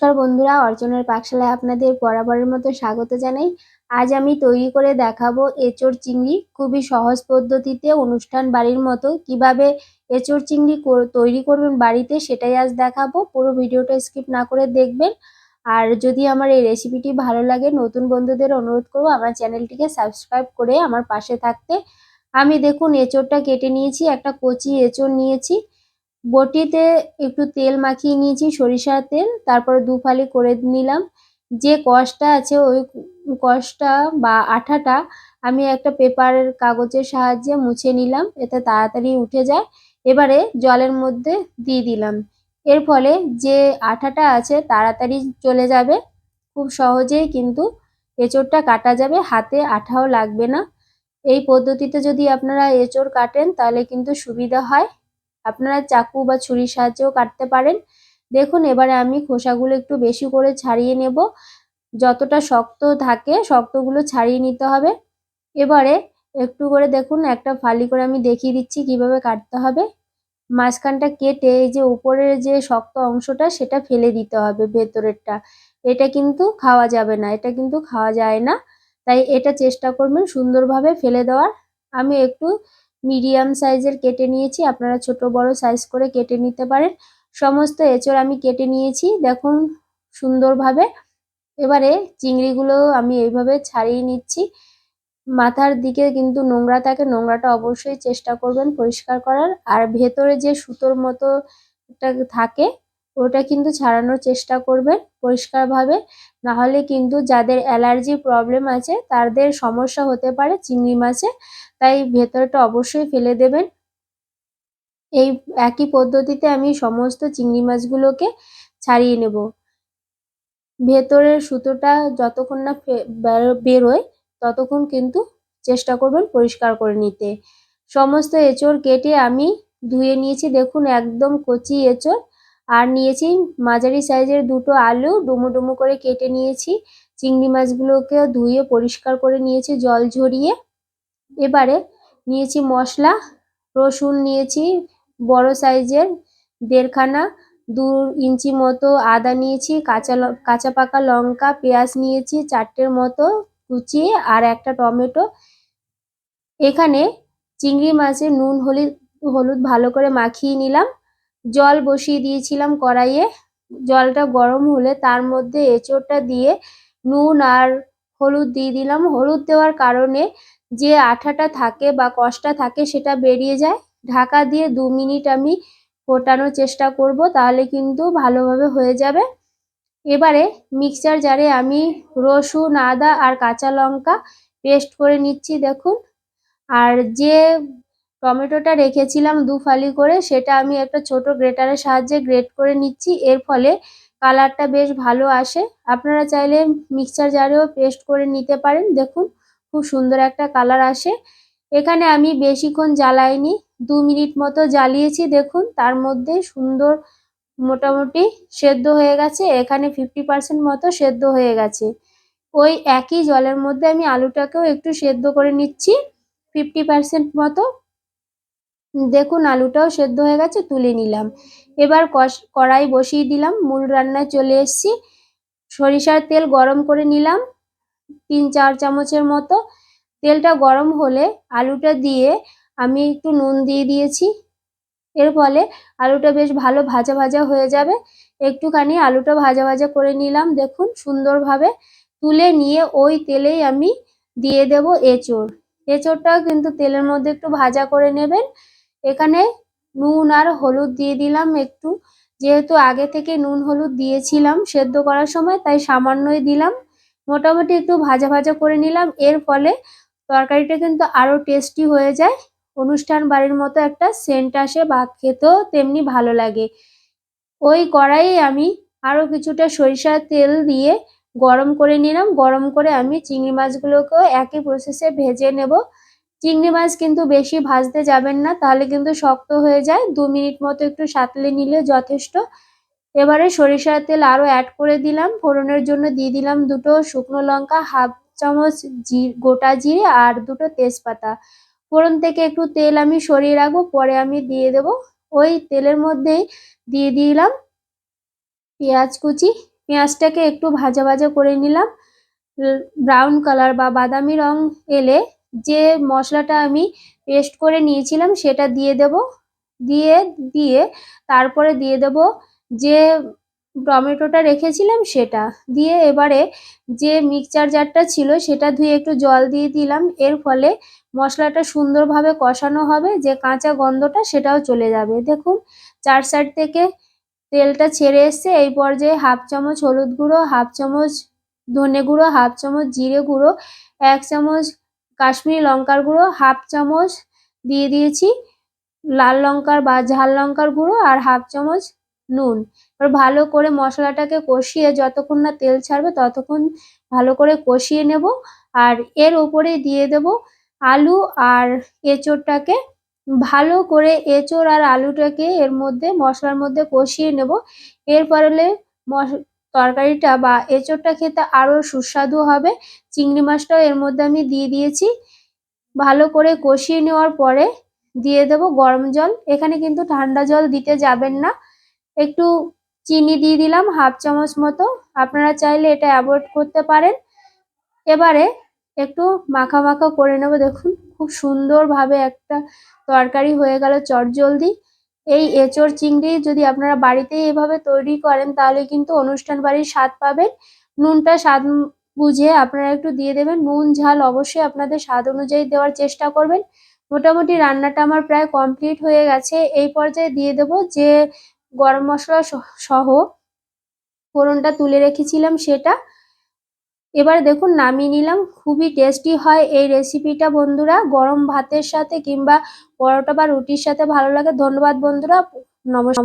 নমস্কার বন্ধুরা, অর্চনার পাকশালায় আপনাদের বরাবরের মতো স্বাগত জানাই। আজ আমি তৈরি করে দেখাবো এঁচোড় চিংড়ি। খুবই সহজ পদ্ধতিতে অনুষ্ঠান বাড়ির মতো কীভাবে এঁচোড় চিংড়ি তৈরি করবেন বাড়িতে সেটাই আজ দেখাবো। পুরো ভিডিওটা স্কিপ না করে দেখবেন। আর যদি আমার এই রেসিপিটি ভালো লাগে, নতুন বন্ধুদের অনুরোধ করব আমার চ্যানেলটিকে সাবস্ক্রাইব করে আমার পাশে থাকতে। আমি দেখুন, এঁচোড়টা কেটে নিয়েছি, একটা কচি এঁচোড় নিয়েছি। বটিতে একটু তেল মাখিয়ে নিয়েছি, সরিষার তেল, তারপরে দু ফালি করে নিলাম। যে কষটা আছে ওই কষটা বা আঠাটা আমি একটা পেপারের কাগজের সাহায্যে মুছে নিলাম, এতে তাড়াতাড়ি উঠে যায়। এবারে জলের মধ্যে দিয়ে দিলাম। এর ফলে যে আঠাটা আছে তাড়াতাড়ি চলে যাবে, খুব সহজেই কিন্তু এঁচোড়টা কাটা যাবে, হাতে আঠাও লাগবে না। এই পদ্ধতিতে যদি আপনারা এঁচোড় কাটেন তাহলে কিন্তু সুবিধা হয়। আপনারা চাকু বা ছুরির সাহায্যেও কাটতে পারেন। দেখুন, এবারে আমি খোসাগুলো একটু বেশি করে ছাড়িয়ে নেব। যতটা শক্ত থাকে, শক্তগুলো ছাড়িয়ে নিতে হবে। এবারে একটু করে দেখুন, একটা ফালি করে আমি দেখিয়ে দিচ্ছি কীভাবে কাটতে হবে। মাঝখানটা কেটে এই যে উপরের যে শক্ত অংশটা, সেটা ফেলে দিতে হবে ভেতরেরটা। এটা কিন্তু খাওয়া যাবে না, এটা কিন্তু খাওয়া যায় না। তাই এটা চেষ্টা করবেন সুন্দরভাবে ফেলে দেওয়ার। আমি একটু মিডিয়াম সাইজের কেটে নিয়েছি, আপনারা ছোট বড় সাইজ করে কেটে নিতে পারেন। সমস্ত এঁচড় আমি কেটে নিয়েছি, দেখুন সুন্দরভাবে। এবারে চিংড়িগুলো আমি এইভাবে ছাড়িয়ে নিচ্ছি। মাথার দিকে কিন্তু নোংরা থাকে, নোংরাটা অবশ্যই চেষ্টা করবেন পরিষ্কার করার। আর ভেতরে যে সুতোর মতো থাকে ওটা কিন্তু ছাড়ানোর চেষ্টা করবেন পরিষ্কারভাবে। নাহলে কিন্তু যাদের অ্যালার্জি প্রবলেম আছে, তাদের সমস্যা হতে পারে চিংড়ি মাছে। তাই ভেতরটা অবশ্যই ফেলে দেবেন। এই একই পদ্ধতিতে আমি সমস্ত চিংড়ি মাছগুলোকে ছাড়িয়ে নেব। ভেতরের সুতোটা যতক্ষণ না বেরোয়, ততক্ষণ কিন্তু চেষ্টা করবেন পরিষ্কার করে নিতে। সমস্ত এঁচড় কেটে আমি ধুয়ে নিয়েছি। দেখুন, একদম কচি এঁচড়। আর নিয়েছি মাঝারি সাইজের দুটো আলু, ডুমো ডুমো করে কেটে নিয়েছি। চিংড়ি মাছগুলোকে ধুয়ে পরিষ্কার করে নিয়েছি জল ঝরিয়ে। এবারে নিয়েছি মশলা, রসুন নিয়েছি, বড় সাইজের দেড়খানা, দু ইঞ্চি মতো আদা নিয়েছি, কাঁচা কাঁচা পাকা লঙ্কা, পেঁয়াজ নিয়েছি চারটের মতো কুচিয়ে, আর একটা টমেটো। এখানে চিংড়ি মাছে নুন, হলুদ হলুদ ভালো করে মাখিয়ে নিলাম। জল বসিয়ে দিয়েছিলাম কড়াইয়ে। জলটা গরম হলে তার মধ্যে এঁচোড়টা দিয়ে নুন আর হলুদ দিয়ে দিলাম। হলুদ দেওয়ার কারণে যে আঠাটা থাকে বা কষটা থাকে সেটা বেরিয়ে যায়। ঢাকা দিয়ে দু মিনিট আমি ফোটানোর চেষ্টা করব, তাহলে কিন্তু ভালোভাবে হয়ে যাবে। এবারে মিক্সচার জারে আমি রসুন, আদা আর কাঁচা লঙ্কা পেস্ট করে নিচ্ছি, দেখুন। আর যে টমেটোটা রেখেছিলাম দু ফালি করে, সেটা আমি একটা ছোট গ্রেটারের সাহায্যে গ্রেট করে নিচ্ছি। এর ফলে কালারটা বেশ ভালো আসে। আপনারা চাইলে মিক্সচার জারেও পেস্ট করে নিতে পারেন। দেখুন, খুব সুন্দর একটা কালার আসে। এখানে আমি বেশিক্ষণ জ্বালাইনি, দু মিনিট মতো জ্বালিয়েছি। দেখুন, তার মধ্যে সুন্দর মোটামুটি সেদ্ধ হয়ে গেছে। এখানে ফিফটি পার্সেন্ট মতো সেদ্ধ হয়ে গেছে। ওই একই জলের মধ্যে আমি আলুটাকেও একটু সেদ্ধ করে নিচ্ছি। ফিফটি পার্সেন্ট মতো দেখুন, আলুটাও সেদ্ধ হয়ে গেছে, তুলে নিলাম। এবার কড়াই বসিয়ে দিলাম, মূল রান্নায় চলে এসছি। সরিষার তেল গরম করে নিলাম, তিন, চার চামচের মতো। তেলটা গরম হলে আলুটা দিয়ে আমি একটু নুন দিয়ে দিয়েছি। এর ফলে আলুটা বেশ ভালো ভাজা ভাজা হয়ে যাবে। একটুখানি আলুটা ভাজা ভাজা করে নিলাম, দেখুন সুন্দরভাবে। তুলে নিয়ে ওই তেলেই আমি দিয়ে দেব এঁচোড়। এঁচোড়টাও কিন্তু তেলের মধ্যে একটু ভাজা করে নেবেন। এখানে নুন আর হলুদ দিয়ে দিলাম একটু। যেহেতু আগে থেকে নুন হলুদ দিয়েছিলাম সেদ্ধ করার সময়, তাই সামান্যই দিলাম। মোটামুটি একটু ভাজা ভাজা করে নিলাম। এর ফলে তরকারিটা কিন্তু আরও টেস্টি হয়ে যায়। অনুষ্ঠান বাড়ির মতো একটা সেন্ট আসে বা খেতেও তেমনি ভালো লাগে। ওই কড়াইয়ে আমি আরও কিছুটা সরিষার তেল দিয়ে গরম করে নিলাম। গরম করে আমি চিংড়ি মাছগুলোকেও একই প্রসেসে ভেজে নেব। চিংড়ি মাছ কিন্তু বেশি ভাজতে যাবেন না, তাহলে কিন্তু শক্ত হয়ে যায়। দু মিনিট মতো একটু সাঁতলে নিলে যথেষ্ট। এবারে সরিষার তেল আরও অ্যাড করে দিলাম। ফোড়নের জন্য দিয়ে দিলাম দুটো শুকনো লঙ্কা, হাফ চামচ জি, গোটা জিরে আর দুটো তেজপাতা। ফোড়ন থেকে একটু তেল আমি সরিয়ে রাখব, পরে আমি দিয়ে দেব। ওই তেলের মধ্যেই দিয়ে দিলাম পেঁয়াজ কুচি। পেঁয়াজটাকে একটু ভাজা ভাজা করে নিলাম। ব্রাউন কালার বা বাদামি রং এলে যে মশলাটা আমি পেস্ট করে নিয়েছিলাম সেটা দিয়ে দেব। দিয়ে দিয়ে তারপরে দিয়ে দেব যে টমেটোটা রেখেছিলাম সেটা। দিয়ে এবারে যে মিক্সচার জারটা ছিল সেটা ধুয়ে একটু জল দিয়ে দিলাম। এর ফলে মশলাটা সুন্দরভাবে কষানো হবে, যে কাঁচা গন্ধটা সেটাও চলে যাবে। দেখুন, চার সাইড থেকে তেলটা ছেড়ে এসছে। এই পর্যায়ে হাফ চামচ হলুদ গুঁড়ো, হাফ চামচ ধনে গুঁড়ো, হাফ চামচ জিরে গুঁড়ো, এক চামচ কাশ্মীরি লঙ্কার গুঁড়ো হাফ চামচ দিয়ে দিয়েছি, লাল লঙ্কার বা ঝাল লঙ্কার গুঁড়ো আর হাফ চামচ নুন। এবার ভালো করে মশলাটাকে কষিয়ে যতক্ষণ না তেল ছাড়বে ততক্ষণ ভালো করে কষিয়ে নেব। আর এর ওপরে দিয়ে দেব আলু আর এঁচোড়টাকে। ভালো করে এঁচোড় আর আলুটাকে এর মধ্যে মশলার মধ্যে কষিয়ে নেব। এর মশ তরকারিটা বা এঁচোড়টা খেতে আরও সুস্বাদু হবে। চিংড়ি মাছটাও এর মধ্যে আমি দিয়ে দিয়েছি। ভালো করে কষিয়ে নেওয়ার পরে দিয়ে দেব গরম জল। এখানে কিন্তু ঠান্ডা জল দিতে যাবেন না। একটু চিনি দিয়ে দিলাম, হাফ চামচ মতো। আপনারা চাইলে এটা অ্যাভয়েড করতে পারেন। এবারে একটু মাখা মাখা করে নেব। দেখুন, খুব সুন্দরভাবে একটা তরকারি হয়ে গেল চটজলদি। এই এঁচোড় চিংড়ি যদি আপনারা বাড়িতেই এভাবে তৈরি করেন, তাহলে কিন্তু অনুষ্ঠান বাড়ির স্বাদ পাবেন। নুনটা স্বাদ বুঝে আপনারা একটু দিয়ে দেবেন। নুন, ঝাল অবশ্যই আপনাদের স্বাদ অনুযায়ী দেওয়ার চেষ্টা করবেন। মোটামুটি রান্নাটা আমার প্রায় কমপ্লিট হয়ে গেছে। এই পর্যায়ে দিয়ে দেব যে গরম মশলা সহ ফোড়নটা তুলে রেখেছিলাম সেটা। এবার দেখুন, নামিয়ে নিলাম। খুবই টেস্টি হয় এই রেসিপিটা বন্ধুরা। গরম ভাতের সাথে কিংবা পরোটা বা রুটির সাথে ভালো লাগে। ধন্যবাদ বন্ধুরা। নমস্কার।